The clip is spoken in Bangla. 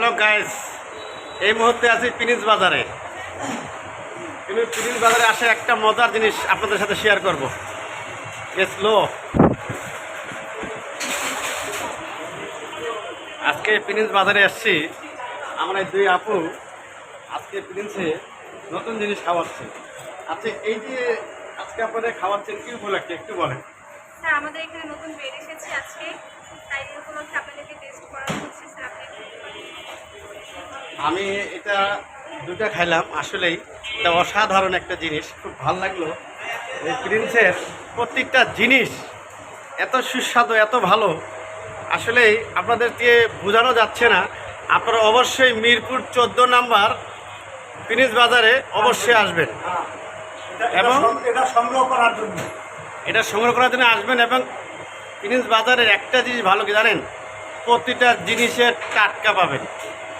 হ্যালো গাইস এই মুহূর্তে আছি পিনিস বাজারে কিন্তু পিনিস বাজারে আসে একটা মজার জিনিস আপনাদের সাথে শেয়ার করব। লো আজকে পিনিস বাজারে এসছি আমরা দুই আপু আজকে প্রিন্সে নতুন জিনিস খাওয়াচ্ছে। আচ্ছা এই যে আজকে আপনাদের খাওয়াচ্ছেন কি উপলক্ষে একটু বলেন। স্যার, আমাদের এখানে নতুন এসেছে আমি এটা দুটা খাইলাম আসলেই এটা অসাধারণ একটা জিনিস খুব ভালো লাগল। এই প্রিন্সের প্রত্যেকটা জিনিস এত সুস্বাদু এত ভালো আসলেই আপনাদেরকে বোঝানো যাচ্ছে না। আপনারা অবশ্যই মিরপুর চোদ্দ নাম্বার প্রিন্স বাজারে অবশ্যই আসবেন। এবং এটা সংগ্রহ করার জন্য। এটা সংগ্রহ করার জন্য আসবেন এবং প্রিন্স বাজারের একটা জিনিস ভালো কি জানেন? প্রতিটা জিনিসের টাটকা পাবেন।